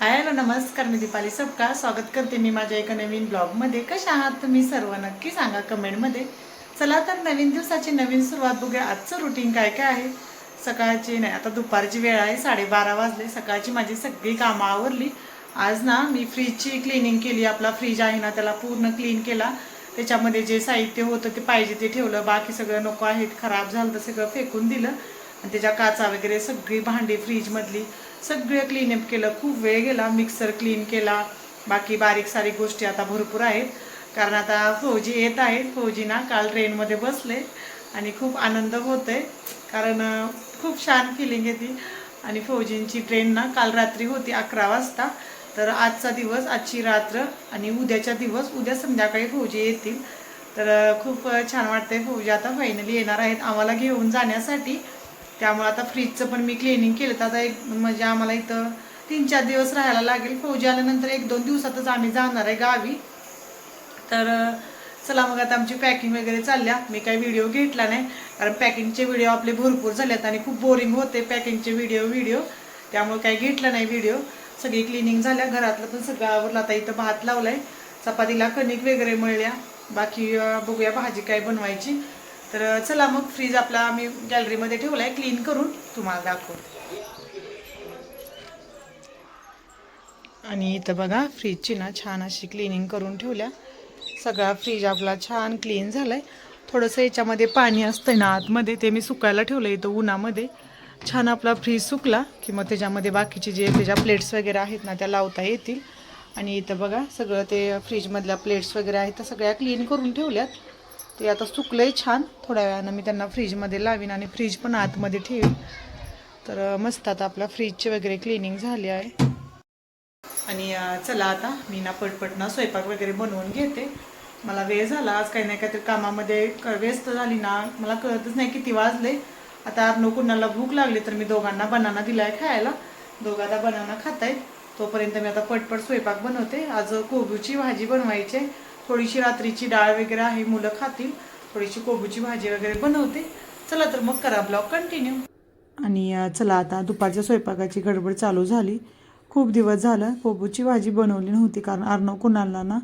Hi hello नमस्कार मी दीपाली सबका स्वागत करते मी माझ्या एका नवीन ब्लॉगमध्ये. कशा आहात तुम्ही सर्व? नक्की सांगा कमेंटमध्ये. चला तर नवीन दिवसाची नवीन सुरुवात बघूया. आजचं रुटीन काय काय आहे? सकाळची नाही आता दुपारची वेळ आहे साडेबारा वाजले. सकाळची माझी सगळी कामं आवरली. आज ना मी फ्रीजची क्लिनिंग केली. आपला फ्रीज आहे ना त्याला पूर्ण क्लीन केला. त्याच्यामध्ये जे साहित्य होतं ते पाहिजे ते ठेवलं. बाकी सगळं नको आहेत खराब झालं तर सगळं फेकून दिलं. आणि त्याच्या काचा वगैरे सगळी भांडी फ्रीजमधली सगळं क्लीनअप केलं. खूप वेळ गेला मिक्सर क्लीन केला. बाकी बारीक सारीक गोष्टी आता भरपूर आहेत. कारण आता फौजी येत आहेत. फौजी ना काल ट्रेनमध्ये बसले आणि खूप आनंद होतोय. कारण खूप छान फिलिंग येते आणि फौजींची ट्रेन ना काल रात्री होती अकरा वाजता. तर आजचा दिवस आजची रात्र आणि उद्याचा दिवस उद्या संध्याकाळी फौजी येतील. तर खूप छान वाटतंय. फौजी आता फायनली येणार आहेत. आम्हाला घेऊन जाण्यासाठी त्यामुळे आता फ्रीजचं पण मी क्लिनिंग केलं. तर आता एक म्हणजे आम्हाला इथं तीन चार दिवस राहायला लागेल. फौजी आल्यानंतर एक दोन दिवसातच आम्ही जाणार आहे गावी. तर चला मग आता आमची पॅकिंग वगैरे चालल्या. मी काही व्हिडिओ घेतला नाही. कारण पॅकिंगचे व्हिडिओ आपले भरपूर झालेत आणि खूप बोरिंग होते पॅकिंगचे व्हिडिओ व्हिडिओ त्यामुळे काही घेतलं नाही व्हिडिओ सगळी क्लिनिंग झाल्या. घरातलं पण सगळं आवरलं. आता इथं भात लावलाय. चपातीला कणिक वगैरे मळल्या. बाकी बघूया भाजी काय बनवायची. तर चला मग फ्रीज आपला आम्ही गॅलरीमध्ये ठेवलाय क्लीन करून तुम्हाला दाखवते. आणि इथं बघा फ्रीजची ना छान अशी क्लिनिंग करून ठेवल्या. सगळा फ्रीज आपला छान क्लीन झालाय. थोडंसं याच्यामध्ये पाणी असतं ना आतमध्ये ते मी सुकायला ठेवलं इथं उन्हामध्ये. छान आपला फ्रीज सुकला की मग त्याच्यामध्ये बाकीचे जे त्याच्या प्लेट्स वगैरे आहेत ना त्या लावता येतील. आणि इथं बघा सगळं ते फ्रीजमधल्या प्लेट्स वगैरे आहेत त्या सगळ्या क्लीन करून ठेवल्यात. ते आता सुकलंय छान. थोड्या वेळानं मी त्यांना फ्रीजमध्ये लावीन आणि फ्रीज पण आतमध्ये ठेवीन. तर मस्त आता आपल्या फ्रीजची वगैरे क्लिनिंग झाली आहे. आणि चला आता मी ना पटपट ना स्वयंपाक वगैरे बनवून घेते. मला वेळ झाला आज काही नाही काहीतरी कामामध्ये व्यस्त झाली ना मला कळतच नाही किती वाजले. आता अर्नो कुणाला भूक लागली तर मी दोघांना बनाना दिलाय खायला. दोघांना बनाना खातायत. तोपर्यंत मी आता पटपट स्वयंपाक बनवते. आज कोबूची भाजी बनवायची आहे. थोडीशी रात्रीची डाळ वगैरे आहे मुलं खातील. थोडीशी कोबूची भाजी वगैरे बनवते. चला तर मग करा ब्लॉग कंटिन्यू आणि चला आता दुपारच्या स्वयंपाकाची गडबड चालू झाली. खूप दिवस झालं कोबूची भाजी बनवली नव्हती कारण अर्णव कुणाला ना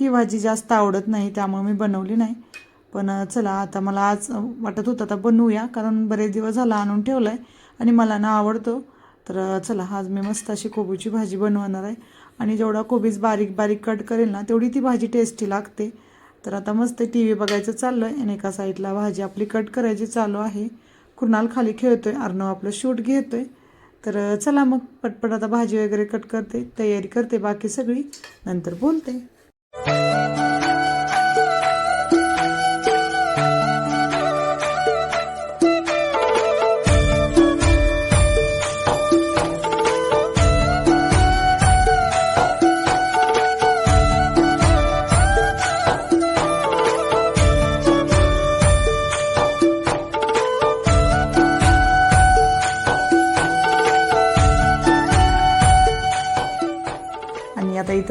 ही भाजी जास्त आवडत नाही त्यामुळे मी बनवली नाही. पण चला आता मला आज वाटत होतं आता बनवूया कारण बरेच दिवस झाला आणून ठेवलं आहे आणि मला ना आवडतो. तर चला आज मी मस्त अशी कोबूची भाजी बनवणार आहे. आणि जेवढा कोबीज बारीक बारीक कट करेल ना तेवढी ती भाजी टेस्टी लागते. तर आता मस्त टी व्ही बघायचं चाललं आहे आणि एका साईडला भाजी आपली कट करायची चालू आहे. कुणाल खाली खेळतोय अर्णव आपलं शूट घेतोय. तर चला मग पटपट आता भाजी वगैरे कट करते तयारी करते बाकी सगळी. नंतर बोलते.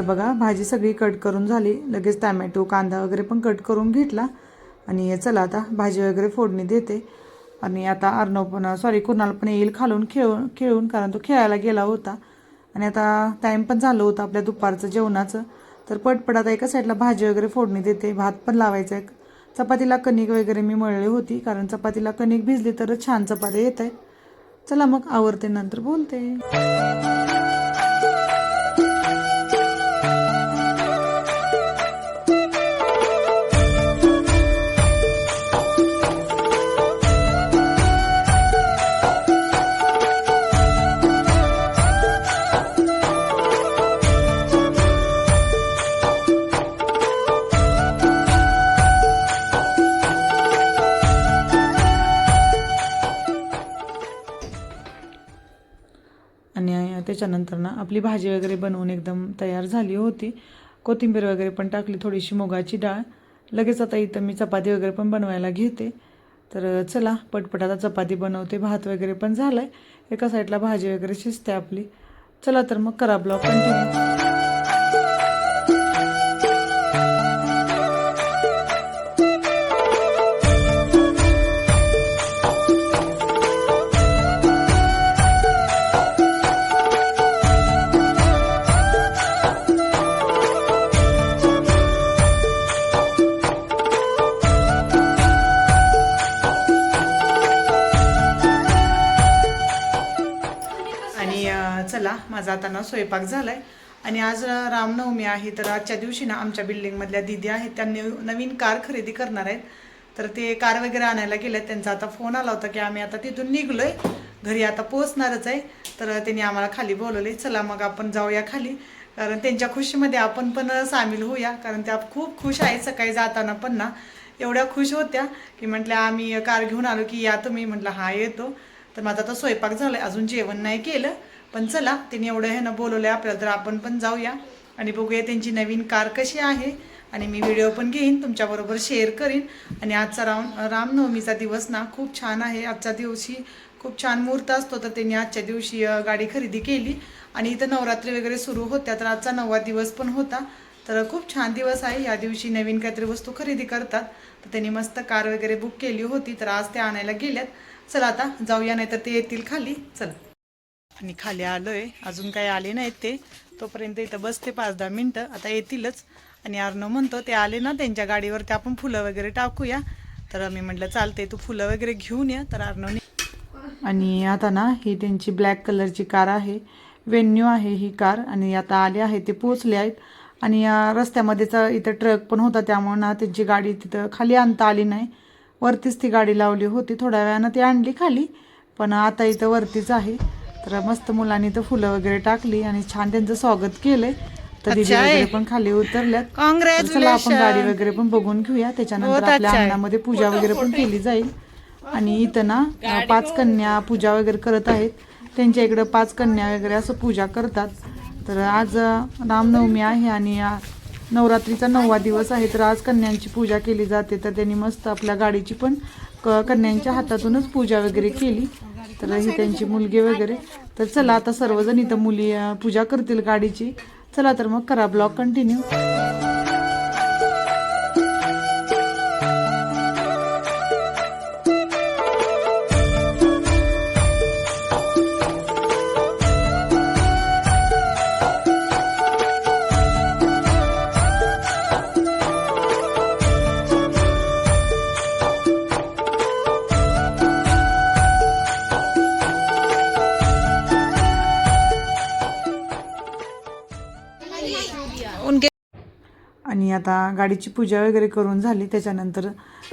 बघा भाजी सगळी कट करून झाली. लगेच टॅमॅटो कांदा वगैरे पण कट करून घेतला. आणि चला आता भाजी वगैरे फोडणी देते. आणि आता अर्णव पण सॉरी कुणाल पण येईल खालून खेळून खेळून कारण तो खेळायला गेला होता. आणि आता टाईम पण झालं होतं आपल्या दुपारचं जेवणाचं. तर पटपट आता एका साईडला भाजी वगैरे फोडणी देते. भात पण लावायचा आहे चपातीला कणिक वगैरे मी मळली होती कारण चपातीला कणिक भिजली तरच छान चपाती येत आहे चला मग आवरते नंतर बोलते. त्याच्यानंतर ना आपली भाजी वगैरे बनवून एकदम तयार झाली होती. कोथिंबीर वगैरे पण टाकली थोडीशी मुगाची डाळ. लगेच आता इथं मी चपाती वगैरे पण बनवायला घेते. तर चला पटपट आता चपाती बनवते. भात वगैरे पण झाला आहे एका साईडला भाजी वगैरे शिजते आपली. चला तर मग करा ब्लॉग कंटिन्यू माझा आता ना स्वयंपाक झालाय. आणि आज रामनवमी आहे तर आजच्या दिवशी ना आमच्या बिल्डिंगमधल्या दिदी आहेत त्या नव- नवीन कार खरेदी करणार आहेत. तर ते कार वगैरे आणायला गेले त्यांचा आता फोन आला होता की आम्ही आता तिथून निघलोय. घरी आता पोहोचणारच आहे. तर त्यांनी आम्हाला खाली बोलवले चला मग आपण जाऊया खाली. कारण त्यांच्या खुशीमध्ये आपण पण सामील होऊया. कारण त्या खूप खुश आहेत सकाळी जाताना पण ना. एवढ्या खुश होत्या की म्हटल्या आम्ही कार घेऊन आलो की या तुम्ही म्हटलं हा येतो. तर माझा आता स्वयंपाक झाला अजून जेवण नाही केलं. पण चला त्यांनी एवढं ह्यानं बोलवलं आपल्याला तर आपण पण जाऊया. आणि बघूया त्यांची नवीन कार कशी आहे. आणि मी व्हिडिओ पण घेईन तुमच्याबरोबर शेअर करीन. आणि आजचा राम रामनवमीचा दिवस ना खूप छान आहे. आजच्या दिवशी खूप छान मुहूर्त असतो तर त्यांनी आजच्या दिवशी गाडी खरेदी केली. आणि इथं नवरात्री वगैरे सुरू होत्या तर आजचा नववा दिवस पण होता. तर खूप छान दिवस आहे. या दिवशी नवीन काहीतरी वस्तू खरेदी करतात. तर त्यांनी मस्त कार वगैरे बुक केली होती तर आज ते आणायला गेल्यात. चला आता जाऊया नाही तर ते येतील खाली. चला. आणि खाली आलोय. अजून काही आले नाहीत ते. तोपर्यंत इथं बसते पाच दहा मिनटं. आता येतीलच. आणि अर्णव म्हणतो ते आले ना त्यांच्या गाडीवरती आपण फुलं वगैरे टाकूया. तर आम्ही म्हटलं चालते तू फुलं वगैरे घेऊन या. तर अर्णवने आणि आता ना ही त्यांची ब्लॅक कलरची कार आहे. वेन्यू आहे ही कार आणि आता आले आहे ते पोचले आहेत. आणि रस्त्यामध्येच इथं ट्रक पण होता त्यामुळं ना त्यांची गाडी तिथं खाली आणता आली नाही. वरतीच ती गाडी लावली होती. थोड्या वेळानं ती आणली खाली. पण आता इथं वरतीच आहे. तर मस्त मुलांनी तर फुलं वगैरे टाकली आणि छान त्यांचं स्वागत केलंय. तर दिदी वगैरे पण खाली उतरल्यात. तर चला आपण गाडी वगैरे पण बघून घेऊया. त्याच्यानंतर आपल्या अंगणामध्ये पूजा वगैरे पण केली जाईल. आणि इथं ना पाच कन्या पूजा वगैरे करत आहेत. त्यांच्या इकडं पाच कन्या वगैरे असं पूजा करतात. तर आज रामनवमी आहे आणि नवरात्रीचा नववा दिवस आहे. तर आज कन्यांची पूजा केली जाते. तर त्यांनी मस्त आपल्या गाडीची पण क- कन्यांच्या हातातूनच पूजा वगैरे केली. तर ही त्यांची मुलगी वगैरे. तर चला आता सर्वजण इथं मुली पूजा करतील गाडीची. चला तर मग करा ब्लॉग कंटिन्यू आता गाडीची पूजा वगैरे करून झाली. त्याच्यानंतर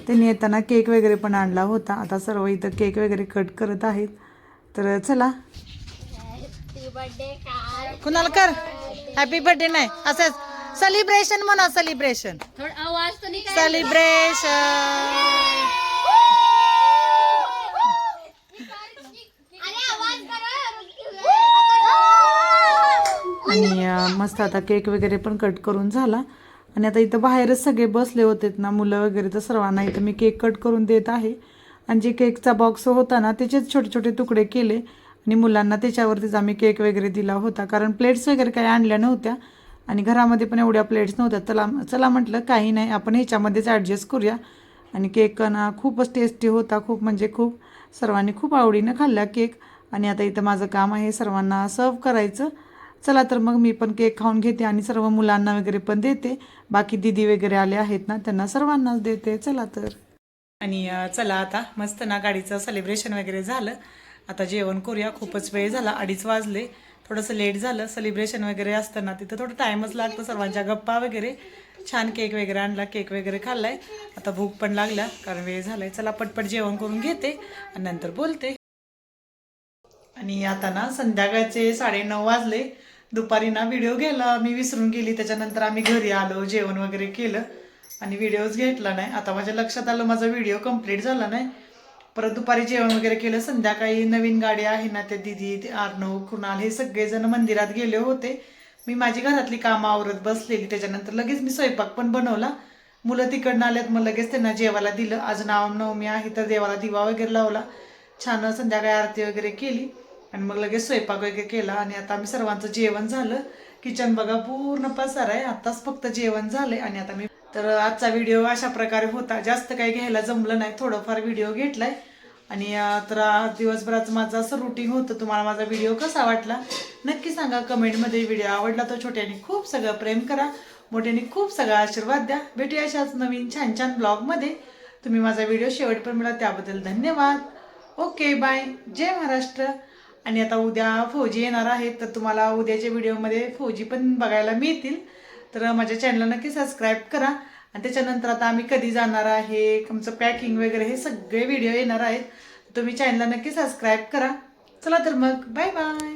त्यांनी येताना केक वगैरे पण आणला होता. आता सर्व इथं केक वगैरे कट करत आहेत. तर चला. कुणाला कर? हॅपी बर्थडे नाही. असंच. सेलिब्रेशन म्हणा सेलिब्रेशन सेलिब्रेशन आणि मस्त आता केक वगैरे पण कट करून झाला. आणि आता इथं बाहेरच सगळे बसले होते ना मुलं वगैरे तर सर्वांना इथं मी केक कट करून देत आहे. आणि जे केकचा बॉक्स होता ना त्याचेच छोटे छोटे तुकडे केले आणि मुलांना त्याच्यावरतीच आम्ही केक वगैरे दिला होता. कारण प्लेट्स वगैरे काही आणल्या नव्हत्या आणि घरामध्ये पण एवढ्या प्लेट्स नव्हत्या. चला चला म्हटलं काही नाही आपण ह्याच्यामध्येच ॲडजस्ट करूया. आणि केक ना खूपच टेस्टी होता खूप म्हणजे खूप सर्वांनी खूप आवडीनं खाल्ला केक. आणि आता इथं माझं काम आहे सर्वांना सर्व करायचं. चला तर मग मी पण केक खाऊन घेते आणि सर्व मुलांना वगैरे पण देते. बाकी दिदी वगैरे आले आहेत ना त्यांना सर्वांनाच देते. चला तर. आणि चला आता. मस्त ना गाडीचं सेलिब्रेशन वगैरे झालं. आता जेवण करूया. खूपच वेळ झाला. अडीच वाजले. थोडंसं लेट झालं. सेलिब्रेशन वगैरे असताना तिथं थोडं टाईमच लागतं. सर्वांच्या गप्पा वगैरे. छान केक वगैरे आणला. केक वगैरे खाल्लाय. आता भूक पण लागला कारण वेळ झालाय. चला पटपट जेवण करून घेते आणि नंतर बोलते. आणि आता ना संध्याकाळचे साडेनऊ वाजले. दुपारी ना व्हिडिओ घ्यायला मी विसरून गेली. त्याच्यानंतर आम्ही घरी आलो जेवण वगैरे केलं आणि व्हिडिओज घेतला नाही. आता माझ्या लक्षात आलं माझा व्हिडिओ कंप्लीट झाला नाही. परत दुपारी जेवण वगैरे केलं. संध्याकाळी नवीन गाडी आहे ना त्या दिदी ते कुणाल हे सगळेजण मंदिरात गेले होते. मी माझी घरातली कामं आवरत बसलेली. त्याच्यानंतर लगेच मी स्वयंपाक पण बनवला. मुलं तिकडनं आल्यात. मग लगेच त्यांना जेवायला दिलं. आज नाव नवमी आहे तर देवाला दिवा वगैरे लावला. छान संध्याकाळी आरती वगैरे केली. आणि मग लगेच स्वयंपाक वगैरे केला आणि आता आम्ही सर्वांचं जेवण झालं. किचन बघा पूर्ण पसार आहे. आत्ताच फक्त जेवण झालंय आणि आता मी तर आजचा व्हिडिओ अशा प्रकारे होता. जास्त काही घ्यायला जमलं नाही. थोडंफार व्हिडिओ घेतलाय. आणि तर आज दिवसभराचं माझं असं रुटीन होतं. तुम्हाला माझा व्हिडिओ कसा वाटला? नक्की सांगा. कमेंटमध्ये व्हिडिओ आवडला तर छोट्याने खूप सगळं प्रेम करा. मोठ्याने खूप सगळा आशीर्वाद द्या. भेटूया अशाच नवीन छान छान ब्लॉगमध्ये तुम्ही माझा व्हिडिओ शेवटपर्यंत मिळा त्याबद्दल धन्यवाद. ओके बाय जय महाराष्ट्र. आणि आता उद्या फौजी येणार आहेत तर तुम्हाला उद्याच्या व्हिडिओमध्ये फौजी पण बघायला मिळतील. तर माझ्या चॅनलला नक्की सबस्क्राईब करा. आणि त्याच्यानंतर आता आम्ही कधी जाणार आहे आमचं पॅकिंग वगैरे हे सगळे व्हिडिओ येणार आहेत. तुम्ही चॅनलला नक्की सबस्क्राईब करा. चला तर मग बाय बाय